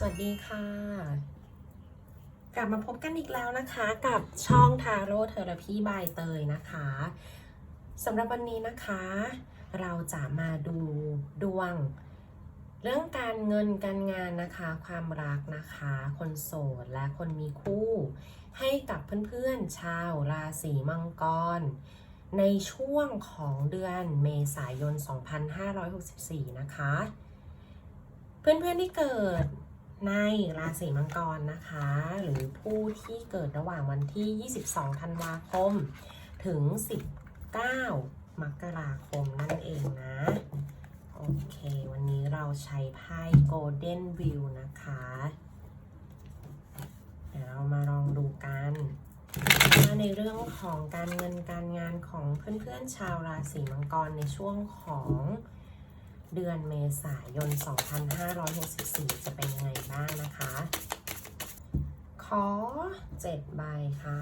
สวัสดีค่ะ กลับมาพบกันอีกแล้วนะคะ กับช่องทาโร่เทอราพีบายเตยนะคะสำหรับวันนี้นะคะ เราจะมาดูดวง เรื่องการเงินการงานนะคะ ความรักนะคะ คนโสดและคนมีคู่ ให้กับเพื่อนๆชาวราศีมังกร ในช่วงของเดือนเมษายน 2564 นะคะ เพื่อนๆที่เกิด ในราศีมังกรนะคะ หรือผู้ที่เกิดระหว่างวันที่ 22 ธันวาคม ถึง 19 มกราคมนั่นเองนะ โอเค วันนี้เราใช้ไพ่ Golden View นะคะ เดี๋ยวเรามาลองดูกันว่าในเรื่องของการเงินการงานของเพื่อนๆชาวราศีมังกรในช่วงของ เดือนเมษายน 2564 จะเป็นยังไงบ้างนะคะ ขอเจ็ดใบค่ะ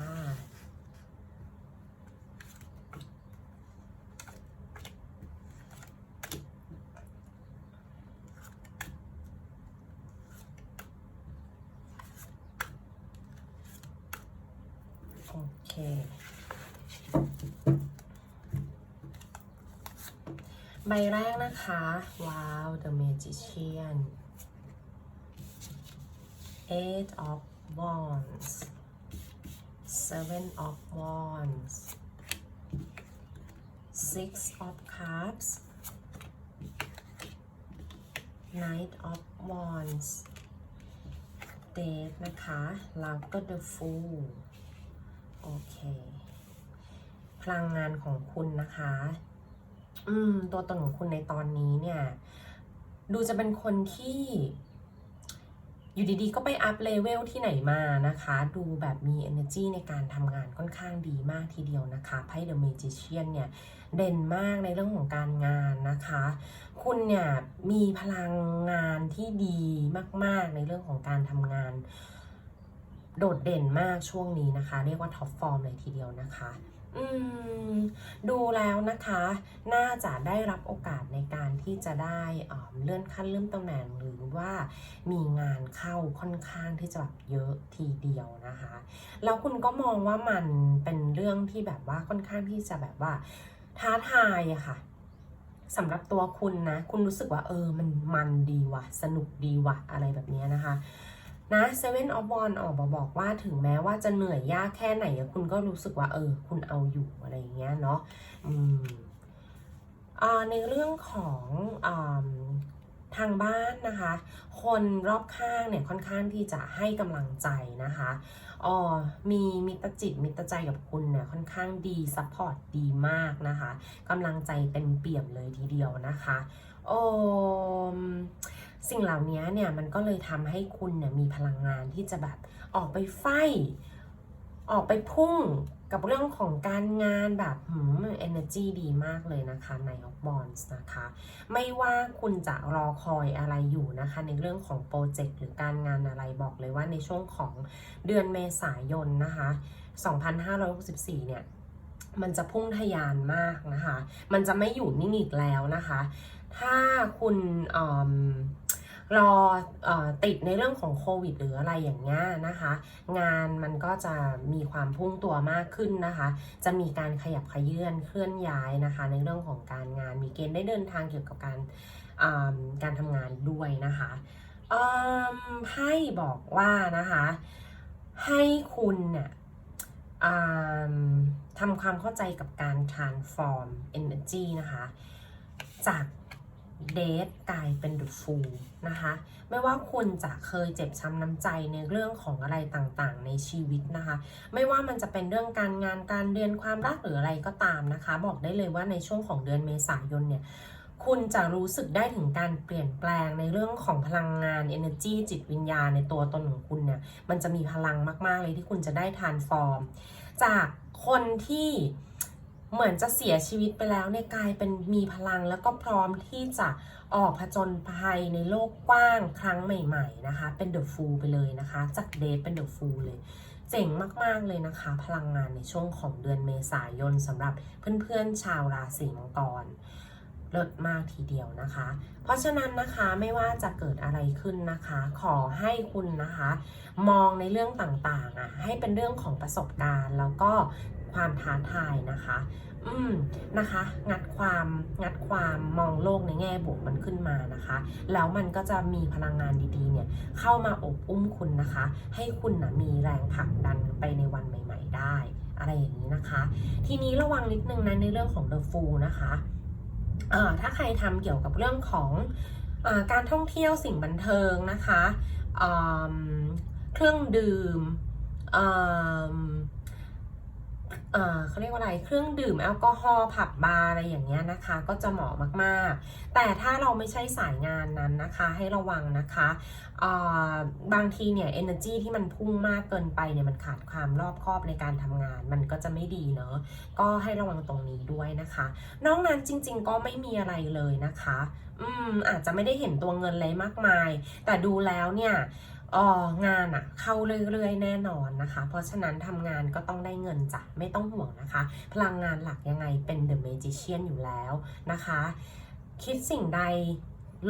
โอเค ใบแรกนะคะ ว้าว The Magician Eight of Wands Seven of Wands Six of Cups Knight of Wands Death นะคะ แล้วก็ The Fool โอเค พลังงานของคุณนะคะ อืม ตัวตนของคุณในตอนนี้เนี่ย ดูจะเป็นคนที่ อยู่ดีๆ ก็ไปอัพเลเวลที่ไหนมานะคะ ดูแบบมี energy ในการทำงานค่อนข้างดีมากทีเดียวนะคะไพ่ The Magician เนี่ย เด่นมากในเรื่องของการงานนะคะ คุณเนี่ยมีพลังงานที่ดีมาก ๆ ในเรื่องของการทำงาน โดดเด่นมากช่วงนี้นะคะ เรียกว่าท็อปฟอร์มเลยทีเดียวนะคะ อืมดูแล้วนะคะ น่าจะได้รับโอกาสในการที่จะได้เลื่อนขั้นเลื่อนตำแหน่งหรือว่ามีงานเข้าค่อนข้างที่จะแบบเยอะทีเดียวนะคะ แล้วคุณก็มองว่ามันเป็นเรื่องที่แบบว่าค่อนข้างที่จะแบบว่าท้าทายอะค่ะสำหรับตัวคุณนะ คุณรู้สึกว่าเออมันมันดีว่ะ สนุกดีว่ะอะไรแบบนี้นะคะ นะ Seven of Wands ออกมาบอกว่าถึงแม้ว่าจะเหนื่อยยากแค่ไหนคุณก็รู้สึกว่าเออ คุณเอาอยู่อะไรอย่างเงี้ยเนาะอืมอ่าในเรื่องของอ่าทางบ้านนะคะ คนรอบข้างเนี่ยค่อนข้างที่จะให้กำลังใจนะคะอ๋อมีมิตรจิตมิตรใจกับคุณเนี่ยค่อนข้างดีซัพพอร์ตดีมากนะคะกำลังใจเต็มเปี่ยมเลยทีเดียวนะคะโอ้ม สิ่งเหล่านี้เนี่ยมันก็เลยทำให้คุณเนี่ยมีพลังงานที่จะแบบออกไปไฟ ออกไปพุ่งกับเรื่องของการงานแบบหืม energy ดีมากเลยนะคะใน of Bonds นะคะ ไม่ว่าคุณจะรอคอยอะไรอยู่นะคะ ในเรื่องของโปรเจกต์หรือการงานอะไรบอกเลยว่าในช่วงของเดือนเมษายนนะคะ 2564 เนี่ย มันจะพุ่งทะยานมากนะคะ มันจะไม่อยู่นิ่งอีกแล้วนะคะ ถ้าคุณเอิ่ม รอเออติดในเรื่องของโควิดหรืออะไรอย่างเงี้ยนะคะ งานมันก็จะมีความพุ่งตัวมากขึ้นนะคะ จะมีการขยับขยื่นเคลื่อนย้ายนะคะ ในเรื่องของการงานมีเกณฑ์ได้เดินทางเกี่ยวกับการอ่าการทำงานด้วยนะคะเอิ่มให้บอกว่านะคะ ให้คุณเนี่ยอ่าทำความเข้าใจกับการ transform energy นะคะ จาก เดทกลายเป็น the fool นะคะ ไม่ว่าคุณจะเคยเจ็บช้ำน้ำใจในเรื่องของอะไรต่างๆ ในชีวิตนะคะ ไม่ว่ามันจะเป็นเรื่องการงานการเรียนความรักหรืออะไรก็ตามนะคะ บอกได้เลยว่าในช่วงของเดือนเมษายนเนี่ยคุณจะรู้สึกได้ถึงการเปลี่ยนแปลงในเรื่องของพลังงาน energy จิตวิญญาณในตัวตนของคุณเนี่ย มันจะมีพลังมาก ๆ เลยที่คุณจะได้ทานฟอร์ม จากคนที่ เหมือนจะเสียชีวิตไปแล้วเนี่ยกลายเป็นมีพลังแล้วก็พร้อมที่จะออกผจญภัยในโลกกว้างครั้งใหม่ๆนะคะ เป็นเดอะฟูลไปเลยนะคะ จากเดทเป็นเดอะฟูลเลย เจ๋งมากๆเลยนะคะ พลังงานในช่วงของเดือนเมษายนสำหรับเพื่อนๆชาวราศีมังกรเลิศมากทีเดียวนะคะ เพราะฉะนั้นนะคะไม่ว่าจะเกิดอะไรขึ้นนะคะ ขอให้คุณนะคะ มองในเรื่องต่างๆอะให้เป็นเรื่องของประสบการณ์ แล้วก็ ความท้าทายนะคะ อืมนะคะ งัดความงัดความมองโลกในแง่บวกมันขึ้นมานะคะ แล้วมันก็จะมีพลังงานดีๆเนี่ยเข้ามาอบอุ้มคุณนะคะ ให้คุณนะมีแรงผลักดันไปในวันใหม่ ๆ ได้ อะไรอย่างนี้นะคะ ทีนี้ระวังนิดนึงนะในเรื่องของ The Fool นะคะเอ่อถ้าใครทำเกี่ยวกับเรื่องของอการท่องเที่ยวสิ่งบันเทิงนะคะ เครื่องดื่มอืม เอ่อเขาเรียกว่าอะไร เครื่องดื่มแอลกอฮอล์ผับบาร์อะไรอย่างเงี้ยนะคะ ก็จะเหมาะมากๆ แต่ถ้าเราไม่ใช่สายงานนั้นนะคะ ให้ระวังนะคะอ่าบางทีเนี่ย energy ที่มันพุ่งมากเกินไปเนี่ยมันขาดความรอบคอบในการทำงาน มันก็จะไม่ดีเนาะก็ให้ระวังตรงนี้ด้วยนะคะ นอกนั้นจริง ๆ ก็ไม่มีอะไรเลยนะคะ อืมอาจจะไม่ได้เห็นตัวเงินเลยมากมาย แต่ดูแล้วเนี่ย งานอะเข้าเรื่อยๆ แน่นอนนะคะ เพราะฉะนั้นทำงานก็ต้องได้เงินจ้ะไม่ต้องห่วงนะคะ พลังงานหลักยังไงเป็น The Magician อยู่แล้วนะคะ คิดสิ่งใด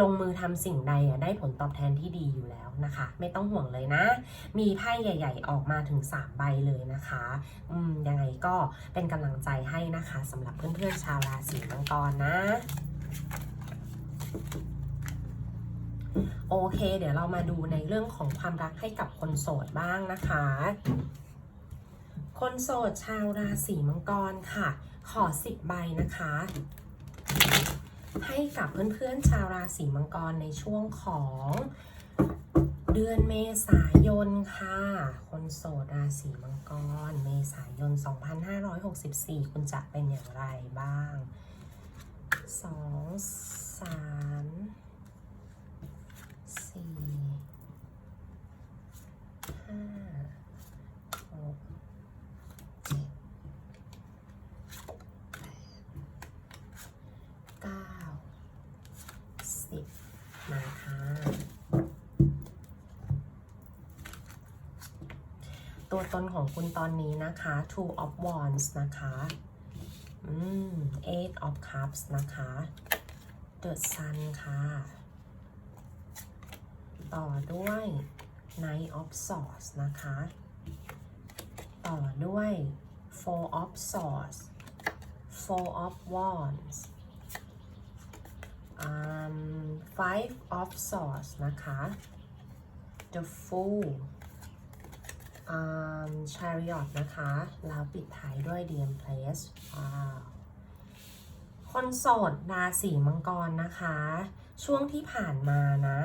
ลงมือทำสิ่งใดอะได้ผลตอบแทนที่ดีอยู่แล้วนะคะ ไม่ต้องห่วงเลยนะ มีไพ่ใหญ่ ๆ ออกมาถึง 3 ใบเลยนะคะอืมยังไงก็เป็นกำลังใจให้นะคะสำหรับเพื่อนๆชาวราศีมังกรนะ โอเค เดี๋ยวเรามาดูในเรื่องของความรักให้กับคนโสดบ้างนะคะ คนโสดชาวราศีมังกรค่ะ ขอสิบใบนะคะ ให้กับเพื่อนๆชาวราศีมังกรในช่วงของเดือนเมษายนค่ะ คนโสดราศีมังกร เมษายน 2564 คุณจะเป็นอย่างไรบ้างสอง สี่ห้าหกเจ็ดแปดเก้าสิบมาค่ะตัวตนของคุณตอนนี้นะคะ two of wands นะคะ อืม eight of cups นะคะ the sun ค่ะ ต่อด้วย knight of swords นะคะ ต่อด้วย four of swords four of wands um five of swords นะคะ the fool um chariot นะคะ แล้วปิดท้ายด้วย the empress ว้าวคนโสดราศีมังกรนะคะ ช่วงที่ผ่านมานะ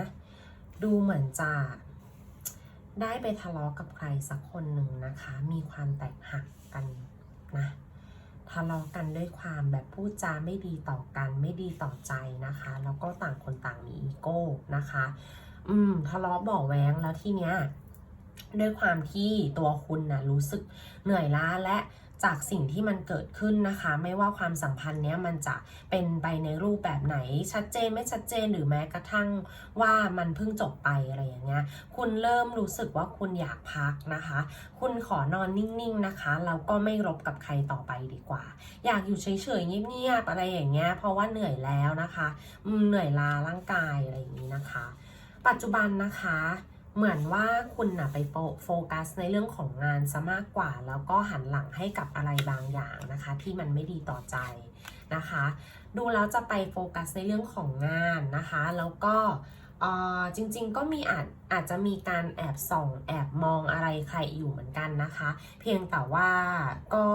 ดูเหมือนจะได้ไปทะเลาะกับใครสักคนหนึ่งนะคะ มีความแตกหักกันนะ ทะเลาะกันด้วยความแบบพูดจาไม่ดีต่อกันไม่ดีต่อใจนะคะ แล้วก็ต่างคนต่างมีอีโก้นะคะ อืม ทะเลาะบ่อแว้งแล้วทีเนี้ยด้วยความที่ตัวคุณนะรู้สึกเหนื่อยล้าและ จากสิ่งที่มันเกิดขึ้นนะคะ ไม่ว่าความสัมพันธ์เนี้ยมันจะเป็นไปในรูปแบบไหน ชัดเจนไม่ชัดเจนหรือแม้กระทั่งว่ามันเพิ่งจบไปอะไรอย่างเงี้ยคุณเริ่มรู้สึกว่าคุณอยากพักนะคะ คุณขอนอนนิ่งๆนะคะแล้วก็ไม่รบกับใครต่อไปดีกว่า อยากอยู่เฉยๆเงียบๆอะไรอย่างเงี้ยเพราะว่าเหนื่อยแล้วนะคะเหนื่อยล้าร่างกายอะไรอย่างนี้นะคะ ปัจจุบันนะคะ เหมือนว่าคุณนะไปโฟโฟกัสในเรื่องของงานซะมากกว่า แล้วก็หันหลังให้กับอะไรบางอย่างนะคะ ที่มันไม่ดีต่อใจนะคะ ดูแล้วจะไปโฟกัสในเรื่องของงานนะคะ แล้วก็จริงๆก็มีอาจอาจจะมีการแอบส่อง แอบมองอะไรใครอยู่เหมือนกันนะคะ เพียงแต่ว่าก็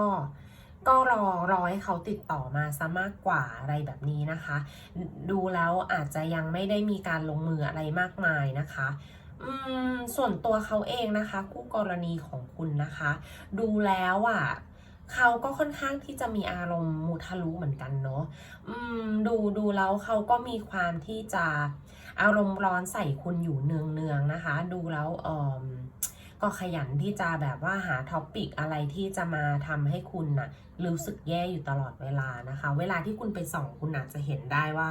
ก็รอรอให้เขาติดต่อมาซะมากกว่าอะไรแบบนี้นะคะ ดูแล้วอาจจะยังไม่ได้มีการลงมืออะไรมากมายนะคะ ส่วนตัวเขาเองนะคะ คู่กรณีของคุณนะคะ ดูแล้วอะเขาก็ค่อนข้างที่จะมีอารมณ์มุทะลุเหมือนกันเนาะดูดูแล้วเขาก็มีความที่จะอารมณ์ร้อนใส่คุณอยู่เนืองเนืองๆนะคะ ดูแล้วเออก็ขยันที่จะแบบว่าหาท็อปิกอะไรที่จะมาทำให้คุณน่ะรู้สึกแย่อยู่ตลอดเวลานะคะ เวลาที่คุณไปส่องคุณอาจจะเห็นได้ว่า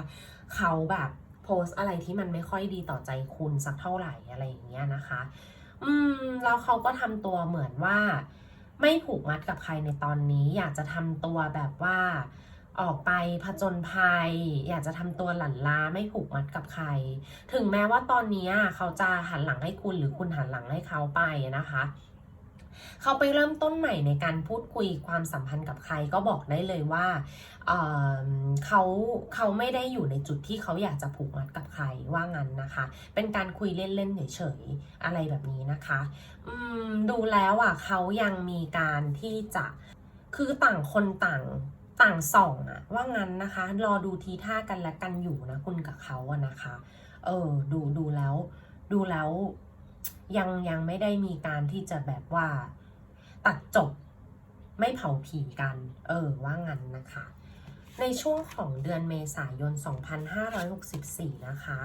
เขาแบบ โพสอะไรที่มันไม่ค่อยดีต่อใจคุณสักเท่าไหร่อะไรอย่างเงี้ยนะคะ อืมแล้วเขาก็ทำตัวเหมือนว่า ไม่ผูกมัดกับใครในตอนนี้ อยากจะทำตัวแบบว่าออกไปผจญภัย อยากจะทำตัวหลั่นล้าไม่ผูกมัดกับใคร ถึงแม้ว่าตอนนี้เขาจะหันหลังให้คุณหรือคุณหันหลังให้เขาไปนะคะ เขาไปเริ่มต้นใหม่ในการพูดคุยความสัมพันธ์กับใครก็บอกได้เลยว่าเเขาเขาไม่ได้อยู่ในจุดที่เขาอยากจะผูกมัดกับใครว่างั้นนะคะ เป็นการคุยเล่นๆเฉยๆอะไรแบบนี้นะคะดูแล้วอะเขายังมีการที่จะคือต่างคนต่างต่างส่องอะว่างั้นนะคะ รอดูทีท่ากันและกันอยู่นะคุณกับเขาอะนะคะ เออดูดูแล้ว ดูแล้ว ยังยังไม่ได้มีการที่จะแบบว่าตัดจบไม่เผาผีกัน เออว่างั้นนะคะ ในช่วงของเดือนเมษายน 2564 นะคะ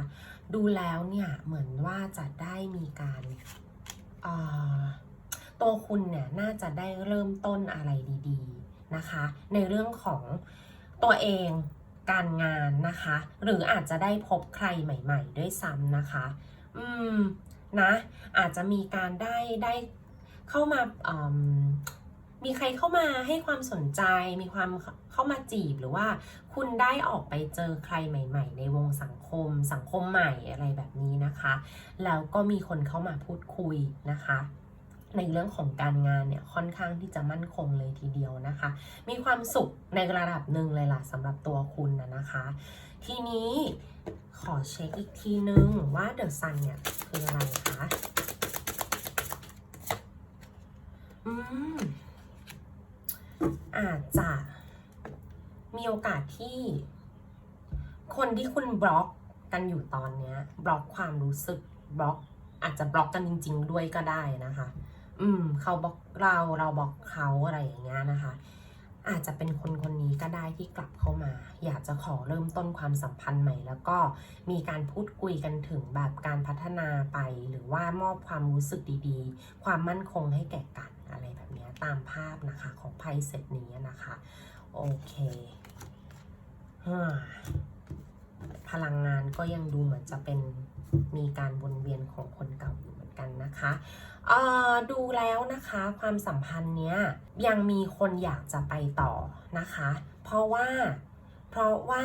ดูแล้วเนี่ยเหมือนว่าจะได้มีการออตัวคุณเนี่ยน่าจะได้เริ่มต้นอะไรดีๆนะคะ ในเรื่องของตัวเองการงานนะคะ หรืออาจจะได้พบใครใหม่ ๆ ด้วยซ้ำนะคะ อืม นะอาจจะมีการได้ได้เข้ามามมีใครเข้ามาให้ความสนใจ มีความเข้ามาจีบหรือว่าคุณได้ออกไปเจอใครใหม่ ๆ ในวงสังคม สังคมใหม่อะไรแบบนี้นะคะ แล้วก็มีคนเข้ามาพูดคุยนะคะ ในเรื่องของการงานเนี่ยค่อนข้างที่จะมั่นคงเลยทีเดียวนะคะ มีความสุขในระดับหนึ่งเลยล่ะสำหรับตัวคุณนะนะคะ ทีนี้ขอเช็คอีกทีนึงว่าเดอะซันเนี่ยคืออะไรคะอืมอาจจะมีโอกาสที่ คนที่คุณบล็อกกันอยู่ตอนเนี้ยบล็อกความรู้สึกบล็อกอาจจะบล็อกกันจริง ๆ ด้วยก็ได้นะคะ อืม เขาบล็อกเราเราบล็อกเขาอะไรอย่างเงี้ยนะคะ อาจจะเป็นคนคนนี้ก็ได้ที่กลับเข้ามา อยากจะขอเริ่มต้นความสัมพันธ์ใหม่ แล้วก็มีการพูดคุยกันถึงแบบการพัฒนาไป หรือว่ามอบความรู้สึกดีๆ ความมั่นคงให้แก่กันอะไรแบบนี้ตามภาพนะคะของไพ่เซตนี้นะคะ โอเคพลังงานก็ยังดูเหมือนจะเป็นมีการวนเวียนของคนเก่าอยู่ กันนะคะดูแล้วนะคะความสัมพันธ์เนี้ยยังมีคนอยากจะไปต่อนะคะ เพราะว่าเพราะว่า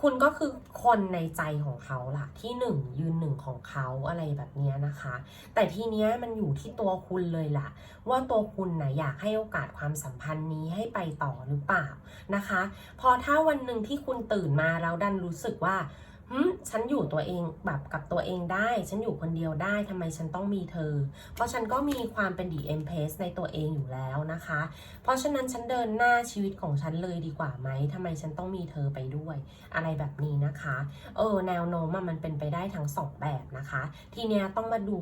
คุณก็คือคนในใจของเขาล่ะที่หนึ่งยืนหนึ่งของเขาอะไรแบบนี้นะคะ แต่ทีเนี้ยมันอยู่ที่ตัวคุณเลยล่ะ ว่าตัวคุณนะอยากให้โอกาสความสัมพันธ์นี้ให้ไปต่อหรือเปล่านะคะ พอถ้าวันหนึ่งที่คุณตื่นมาแล้วดันรู้สึกว่า ฉันอยู่ตัวเองแบบกับตัวเองได้ ฉันอยู่คนเดียวได้ทำไมฉันต้องมีเธอ เพราะฉันก็มีความเป็นดีเอ็มเพสในตัวเองอยู่แล้วนะคะ เพราะฉะนั้นฉันเดินหน้าชีวิตของฉันเลยดีกว่าไหมทำไมฉันต้องมีเธอไปด้วย อะไรแบบนี้นะคะ เออ แนวโน้มมันเป็นไปได้ทั้งสองแบบนะคะ ทีเนี้ยต้องมาดู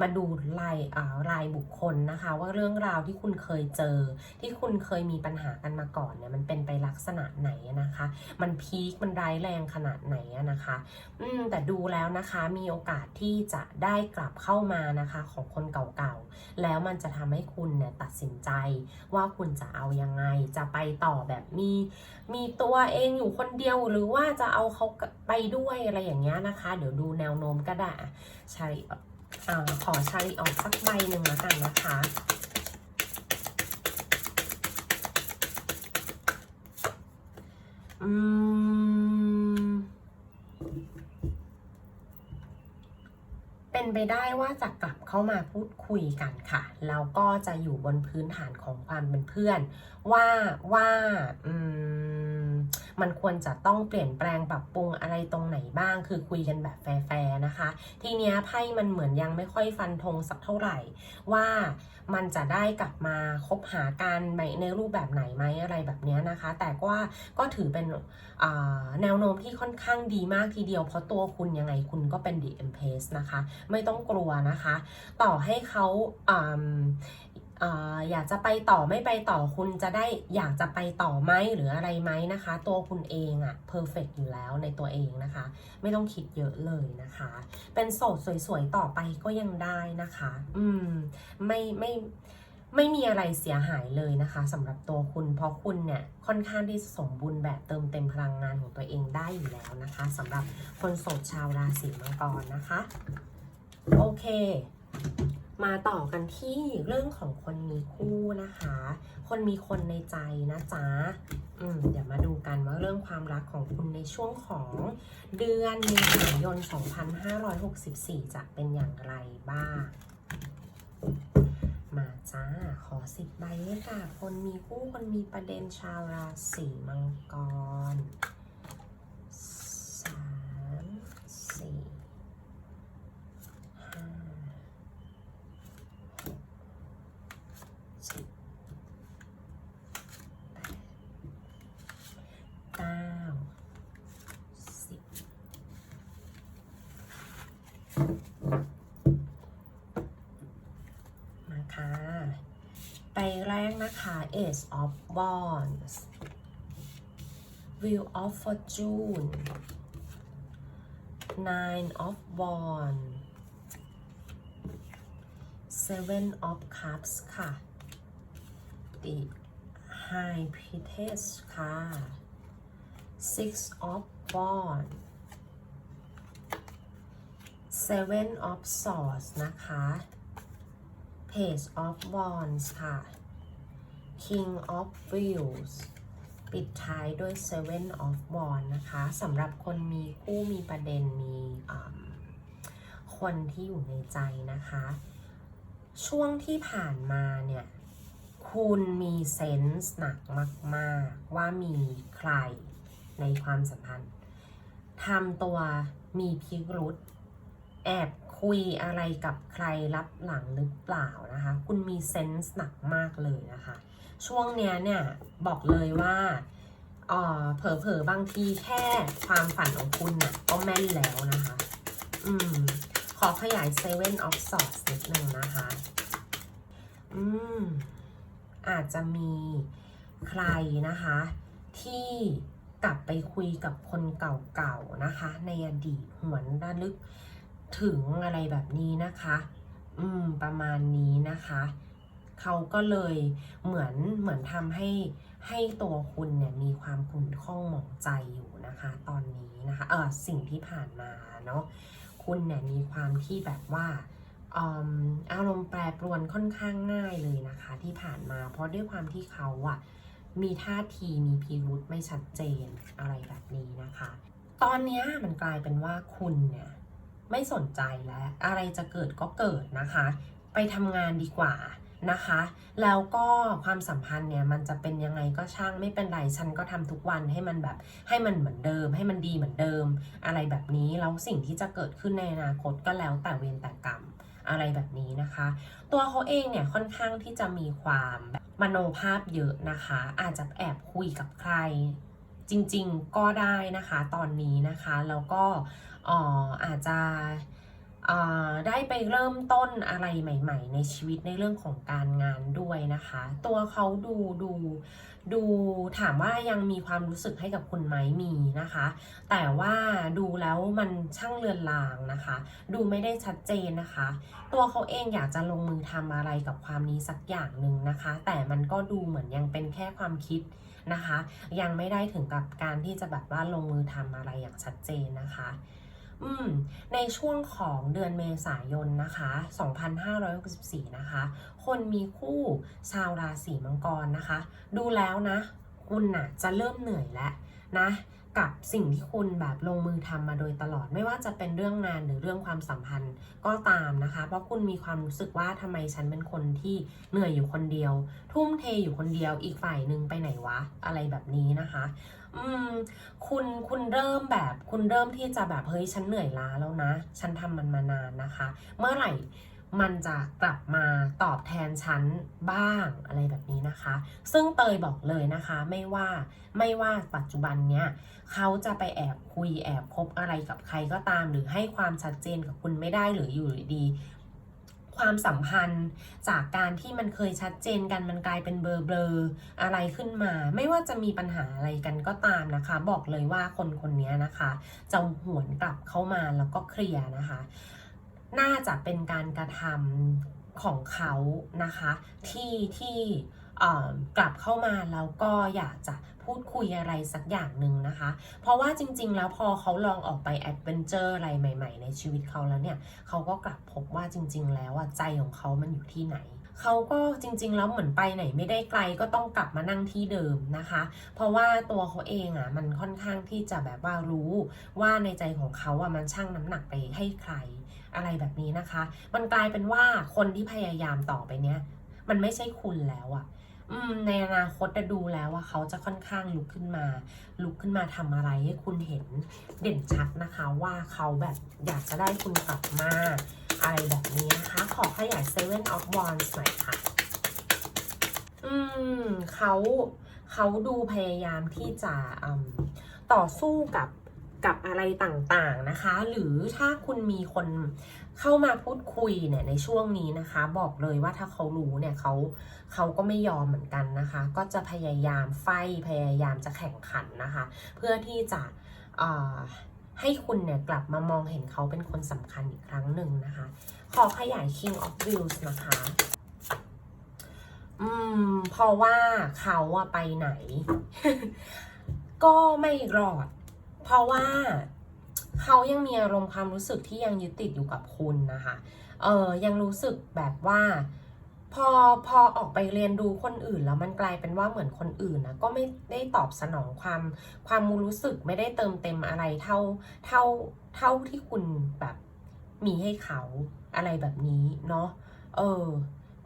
มาดูรายอ่ารายบุคคลนะคะ ว่าเรื่องราวที่คุณเคยเจอ ที่คุณเคยมีปัญหากันมาก่อนเนี่ยมันเป็นไปลักษณะไหนนะคะ มันพีคมันร้ายแรงขนาดไหนนะคะอืมแต่ดูแล้วนะคะมีโอกาสที่จะได้กลับเข้ามานะคะของคนเก่าๆ แล้วมันจะทำให้คุณเนี่ยตัดสินใจว่าคุณจะเอายังไง จะไปต่อแบบมี มีตัวเองอยู่คนเดียวหรือว่าจะเอาเขาไปด้วยอะไรอย่างเงี้ยนะคะ เดี๋ยวดูแนวโน้มก็ได้อะใช่อ่าขอใช้ออกสักใบหนึ่งแล้วกันนะคะอืม เป็นไปได้ว่าจะกลับเข้ามาพูดคุยกันค่ะ แล้วก็จะอยู่บนพื้นฐานของความเป็นเพื่อน ว่าว่า อืม มันควรจะต้องเปลี่ยนแปลงปรับปรุงอะไรตรงไหนบ้าง คือคุยกันแบบแฟร์ๆนะคะ ทีเนี้ยไพ่มันเหมือนยังไม่ค่อยฟันธงสักเท่าไหร่ ว่ามันจะได้กลับมาคบหากันในรูปแบบไหนไหมอะไรแบบเนี้ยนะคะ แต่ว่าก็ถือเป็นแนวโน้มที่ค่อนข้างดีมากทีเดียว เพราะตัวคุณยังไงคุณก็เป็น The Empress นะคะ ไม่ต้องกลัวนะคะ ต่อให้เขา อยากจะไปต่อไม่ไปต่อคุณจะได้อยากจะไปต่อไหมหรืออะไรไหมนะคะ ตัวคุณเองอะ perfect อยู่แล้วในตัวเองนะคะ ไม่ต้องคิดเยอะเลยนะคะ เป็นโสดสวยๆต่อไปก็ยังได้นะคะ อืมไม่ไม่ไม่มีอะไรเสียหายเลยนะคะสำหรับตัวคุณเพราะคุณเนี่ยค่อนข้างที่สมบูรณ์แบบเติมเต็มพลังงานของตัวเองได้อยู่แล้วนะคะสำหรับคนโสดชาวราศีมังกรนะคะ โอเค มาต่อกันที่เรื่องของคนมีคู่นะคะ คนมีคนในใจนะจ๊ะอืมเดี๋ยวมาดูกันว่าเรื่องความรักของคุณในช่วงของเดือนเมษายน 2564 จะเป็นอย่างไรบ้าง มาจ้า ขอสิบใบเลยค่ะ คนมีคู่ คนมีประเด็นชาวราศีมังกร Ace of Wands Wheel of Fortune Nine of Wands Seven of Cups ค่ะ The High Priestess ค่ะ Six of Wands Seven of Swords นะคะ Page of Wands ค่ะ King of Wheels ปิดท้ายด้วย Seven of Wands นะคะสำหรับคนมีคู่มีประเด็นมีคนที่อยู่ในใจนะคะ ช่วงที่ผ่านมาเนี่ย คุณมีเซนส์หนักมาก ๆ ว่ามีใครในความสัมพันธ์ทำตัวมีพิรุษแอบคุยอะไรกับใครรับหลังหรือเปล่านะคะ คุณมีเซนส์หนักมากเลยนะคะ ช่วงเนี้ยเนี่ยบอกเลยว่าเอ่อเผลอๆบางทีแค่ความฝันของคุณน่ะก็แม่นแล้วนะคะ อืม ขอขยาย Seven of Swords นิดนึงนะคะ อืม อาจจะมีใครนะคะ ที่กลับไปคุยกับคนเก่าๆนะคะ ในอดีตหวนระลึกถึงอะไรแบบนี้นะคะ อืม ประมาณนี้นะคะ เขาก็เลยเหมือนเหมือนทำให้ให้ตัวคุณเนี่ยมีความขุ่นข้องหมองใจอยู่นะคะ ตอนนี้นะคะเออสิ่งที่ผ่านมาเนาะคุณเนี่ยมีความที่แบบว่าอารมณ์แปรปรวนค่อนข้างง่ายเลยนะคะ ที่ผ่านมาเพราะด้วยความที่เขาอะมีท่าทีมีพิรุธไม่ชัดเจนอะไรแบบนี้นะคะ ตอนนี้มันกลายเป็นว่าคุณเนี่ยไม่สนใจแล้ว อะไรจะเกิดก็เกิดนะคะ ไปทำงานดีกว่า นะคะ แล้วก็ความสัมพันธ์เนี่ยมันจะเป็นยังไงก็ช่างไม่เป็นไรฉันก็ทำทุกวันให้มันแบบให้มันเหมือนเดิม ให้มันดีเหมือนเดิม อะไรแบบนี้แล้วสิ่งที่จะเกิดขึ้นในอนาคตก็แล้วแต่เวรแต่กรรมอะไรแบบนี้นะคะ ตัวเขาเองเนี่ยค่อนข้างที่จะมีความมโนภาพเยอะนะคะ อาจจะแอบคุยกับใคร จริง ๆ ก็ได้นะคะตอนนี้นะคะ แล้วก็อ่ออาจจะ ได้ไปเริ่มต้นอะไรใหม่ ๆ ในชีวิตในเรื่องของการงานด้วยนะคะ ตัวเขาดูดูดูถามว่ายังมีความรู้สึกให้กับคุณไหมมีนะคะ แต่ว่าดูแล้วมันช่างเลือนลางนะคะ ดูไม่ได้ชัดเจนนะคะ ตัวเขาเองอยากจะลงมือทำอะไรกับความนี้สักอย่างหนึ่งนะคะ แต่มันก็ดูเหมือนยังเป็นแค่ความคิดนะคะ ยังไม่ได้ถึงกับการที่จะแบบว่าลงมือทำอะไรอย่างชัดเจนนะคะ ในช่วงของเดือนเมษายนนะคะ 2564 นะคะ คนมีคู่ชาวราศีมังกรนะคะ ดูแล้วนะ คุณน่ะจะเริ่มเหนื่อยแล้วนะ กับสิ่งที่คุณแบบลงมือทำมาโดยตลอด ไม่ว่าจะเป็นเรื่องงานหรือเรื่องความสัมพันธ์ก็ตามนะคะ เพราะคุณมีความรู้สึกว่าทำไมฉันเป็นคนที่เหนื่อยอยู่คนเดียว ทุ่มเทอยู่คนเดียวอีกฝ่ายหนึ่งไปไหนวะอะไรแบบนี้นะคะอืมคุณคุณเริ่มแบบคุณเริ่มที่จะแบบเฮ้ยฉันเหนื่อยล้าแล้วนะ ฉันทำมันมานานนะคะ เมื่อไหร่ มันจะกลับมาตอบแทนฉันบ้างอะไรแบบนี้นะคะ ซึ่งเตยบอกเลยนะคะไม่ว่าไม่ว่าปัจจุบันเนี้ยเขาจะไปแอบคุยแอบคบอะไรกับใครก็ตาม หรือให้ความชัดเจนกับคุณไม่ได้หรืออยู่ดีความสัมพันธ์จากการที่มันเคยชัดเจนกันมันกลายเป็นเบลอเบลอๆอะไรขึ้นมา ไม่ว่าจะมีปัญหาอะไรกันก็ตามนะคะ บอกเลยว่าคนคนนี้นะคะ จะหวนกลับเข้ามาแล้วก็เคลียร์นะคะ น่าจะเป็นการกระทำของเขานะคะที่ที่กลับเข้ามาแล้วก็อยากจะพูดคุยอะไรสักอย่างหนึ่งนะคะ เพราะว่าจริง ๆ แล้วพอเขาลองออกไปแอดเวนเจอร์อะไรใหม่ ๆ ในชีวิตเขาแล้วเนี่ยเขาก็กลับพบว่าจริง ๆ แล้วอะใจของเขามันอยู่ที่ไหนเขาก็จริงๆแล้วเหมือนไปไหนไม่ได้ไกลก็ต้องกลับมานั่งที่เดิมนะคะ เพราะว่าตัวเขาเองอะมันค่อนข้างที่จะแบบว่ารู้ว่าในใจของเขาอะมันชั่งน้ำหนักไปให้ใคร อะไรแบบนี้นะคะ มันกลายเป็นว่าคนที่พยายามต่อไปเนี้ยมันไม่ใช่คุณแล้วอะในอนาคตจะดูแล้วว่าเขาจะค่อนข้างลุกขึ้นมา ลุกขึ้นมาทำอะไรให้คุณเห็นเด่นชัดนะคะ ว่าเขาแบบอยากจะได้คุณกลับมาอะไรแบบนี้นะคะ ขอขยาย Seven of Wands หน่อยค่ะ อืมเขาเขาดูพยายามที่จะต่อสู้กับ กับอะไรต่างๆนะคะ หรือถ้าคุณมีคนเข้ามาพูดคุยเนี่ยในช่วงนี้นะคะ บอกเลยว่าถ้าเขารู้เนี่ยเขาเขาก็ไม่ยอมเหมือนกันนะคะ ก็จะพยายามไฟพยายามจะแข่งขันนะคะ เพื่อที่จะให้คุณเนี่ยกลับมามองเห็นเขาเป็นคนสำคัญอีกครั้งหนึ่งนะคะ ขอขยาย King of Wheels นะคะอืมเพราะว่าเขาอะไปไหน ก็ไม่รอด เพราะว่าเขายังมีอารมณ์ความรู้สึกที่ยังยึดติดอยู่กับคุณนะคะ เออยังรู้สึกแบบว่า พอพอออกไปเรียนรู้คนอื่นแล้วมันกลายเป็นว่าเหมือนคนอื่นนะก็ไม่ได้ตอบสนองความความรู้สึกไม่ได้เติมเต็มอะไรเท่าเท่าเท่าที่คุณแบบมีให้เขาอะไรแบบนี้เนาะเออ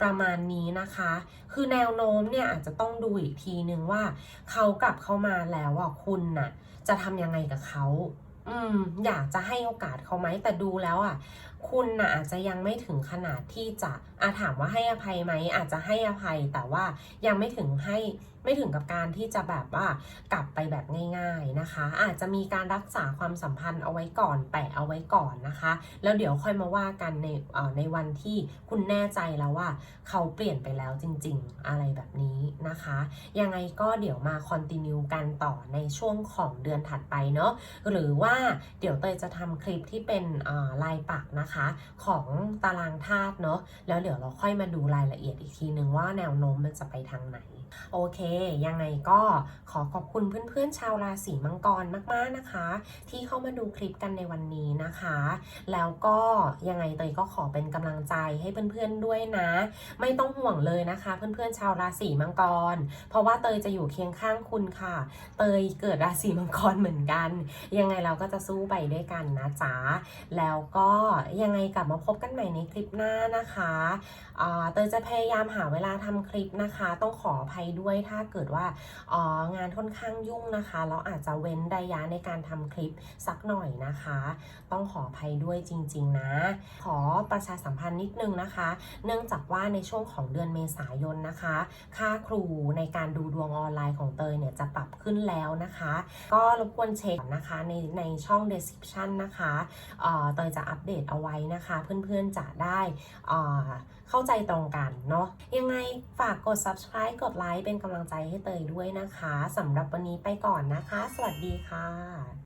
ประมาณนี้นะคะ คือแนวโน้มเนี่ยอาจจะต้องดูอีกทีนึงว่าเขากลับเข้ามาแล้วอะคุณน่ะ จะทำยังไงกับเขาอืมอยากจะให้โอกาสเขาไหมแต่ดูแล้วอะ คุณน่ะอาจจะยังไม่ถึงขนาดที่จะ อาถามว่าให้อภัยไหมอาจจะให้อภัยแต่ว่ายังไม่ถึงให้ไม่ถึงกับการที่จะแบบว่ากลับไปแบบง่ายๆนะคะ อาจจะมีการรักษาความสัมพันธ์เอาไว้ก่อนแปะเอาไว้ก่อนนะคะ แล้วเดี๋ยวค่อยมาว่ากันในเอ่อในวันที่คุณแน่ใจแล้วว่า เขาเปลี่ยนไปแล้วจริงๆ อะไรแบบนี้นะคะ ยังไงก็เดี๋ยวมาคอนติเนียกันต่อในช่วงของเดือนถัดไปเนาะหรือว่าเดี๋ยวเตยจะทำคลิปที่เป็นอ่าลายปักนะคะของตารางธาตุเนาะแล้วเเดี๋ยวเราค่อยมาดูรายละเอียดอีกทีนึงว่าแนวโน้มมันจะไปทางไหน โอเค ยังไงก็ขอขอบคุณเพื่อนๆชาวราศีมังกรมากๆนะคะ ที่เข้ามาดูคลิปกันในวันนี้นะคะ แล้วก็ยังไงเตยก็ขอเป็นกำลังใจให้เพื่อนๆด้วยนะ ไม่ต้องห่วงเลยนะคะ เพื่อนๆชาวราศีมังกร เพราะว่าเตยจะอยู่เคียงข้างคุณค่ะ เตยเกิดราศีมังกรเหมือนกัน ยังไงเราก็จะสู้ไปด้วยกันนะจ๊ะแล้วก็ยังไงกลับมาพบกันใหม่ในคลิปหน้านะคะอ่าเตยจะพยายามหาเวลาทำคลิปนะคะ ต้องขออภัยด้วยถ้าเกิดว่าอ๋องานค่อนข้างยุ่งนะคะแล้วอาจจะเว้นระยะในการทำคลิปสักหน่อยนะคะ ต้องขออภัยด้วยจริง ๆ นะ ขอประชาสัมพันธ์นิดนึงนะคะ เนื่องจากว่าในช่วงของเดือนเมษายนนะคะ ค่าครูในการดูดวงออนไลน์ของเตยเนี่ยจะปรับขึ้นแล้วนะคะ ก็รบกวนเช็คนะคะในในช่อง description นะคะเออเตยจะอัปเดตเอาไว้นะคะ เพื่อนๆจะได้อ่อ เข้าใจตรงกันเนาะยังไงฝากกด subscribe กดไลค์เป็นกำลังใจให้เตยด้วยนะคะสำหรับวันนี้ไปก่อนนะคะ สวัสดีค่ะ